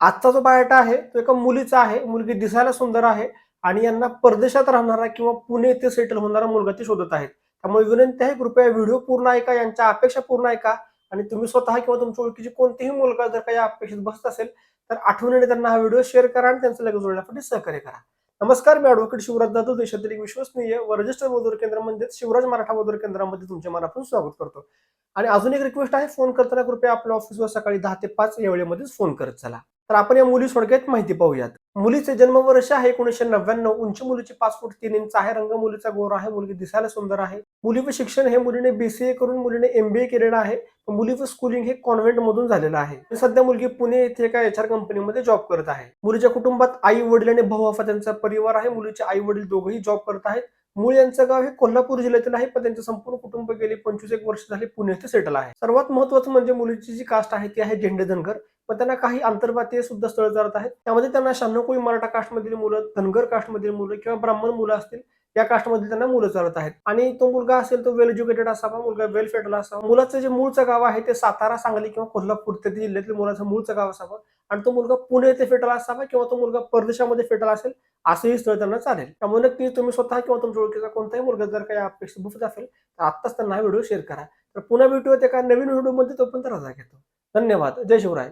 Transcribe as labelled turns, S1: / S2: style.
S1: आजचा जो बायोटा आहे तो एका मुलीचा आहे. मुलगी दिसायला सुंदर आहे आणि यांना परदेशात राहणारा किंवा पुणे येथे सेटल होणारा मुलगा ते शोधत आहेत. त्यामुळे विनंती आहे कृपया व्हिडिओ पूर्ण ऐका यांच्या अपेक्षा पूर्ण ऐका आणि तुम्ही स्वतः किंवा तुमच्या ओळखीची कोणतीही मुलगा जर काही अपेक्षित बसत असेल तर आठवणीने त्यांना हा व्हिडिओ शेअर करा आणि त्यांचं लगेच जोडण्यासाठी सहकार्य करा. नमस्कार मी ॲडव्होकेट शिवराज जाधव देशातील एक विश्वसनीय व रजिस्टर मजूर केंद्र म्हणजेच शिवराज मराठा मजूर केंद्रामध्ये तुमच्या मनापासून स्वागत करतो. आणि अजून एक रिक्वेस्ट आहे फोन करताना कृपया आपल्या ऑफिसवर सकाळी दहा ते पाच या वेळेमध्येच फोन करत चला. तर आपण या मुली थोडक्यात माहिती पाहूयात. मुलीचे जन्मवर्ष आहे एकोणीशे नव्याण्णव. उंची मुलीची पाच फूट तीन इंच आहे. रंग मुलीचा गोर आहे. मुलगी दिसायला सुंदर आहे. मुलीचं शिक्षण हे मुलीने बीसीए करून मुलीने एमबीए केलेलं आहे. मुलीचं स्कूलिंग हे कॉन्व्हेंट मधून झालेलं आहे. सध्या मुलगी पुणे येथे एका एच आर कंपनीमध्ये जॉब करत आहे. मुलीच्या कुटुंबात आई वडील आणि भाऊ अफा त्यांचा परिवार आहे. मुलीचे आई वडील दोघंही जॉब करत आहेत. मूळ यांचं गाव हे कोल्हापूर जिल्ह्यातील आहे. पण त्यांचे संपूर्ण कुटुंब गेले पंचवीस एक वर्ष झाले पुणे येथे सेटल आहे. सर्वात महत्वाचं म्हणजे मुलीची जी कास्ट आहे ती आहे झेंडे धनगर. पण त्यांना काही आंतरभातीय सुद्धा स्थळ जात आहेत. त्यामध्ये त्यांना शहाण्णव कोळी मराठा कास्टमधील मुलं धनगर कास्टमधील मुलं किंवा ब्राह्मण मुलं असतील या कास्टमधील त्यांना मुलं चालत आहेत. आणि तो मुलगा असेल तो वेल एज्युकेटेड असावा मुलगा वेल फेटेड असावा. मुलाचं जे मूळचं गाव आहे ते सातारा सांगली किंवा कोल्हापूर त्या जिल्ह्यातील मुलाचं मूळचं गाव असावं. आणि तो मुलगा पुणे येथे फेटला असावा किंवा तो मुलगा परदेशामध्ये फेटला असेल असंही स्थळ त्यांना चालेल. त्यामुळे नक्की तुम्ही स्वतः किंवा तुमच्या ओळखीचा कोणताही मुलगा जर काही अपेक्षित बुफत असेल तर आत्ताच त्यांना हा व्हिडिओ शेअर करा. तर पुन्हा भेटूयात एका नवीन व्हिडिओमध्ये तोपर्यंत रजा घेतो. धन्यवाद. जय शिवराय.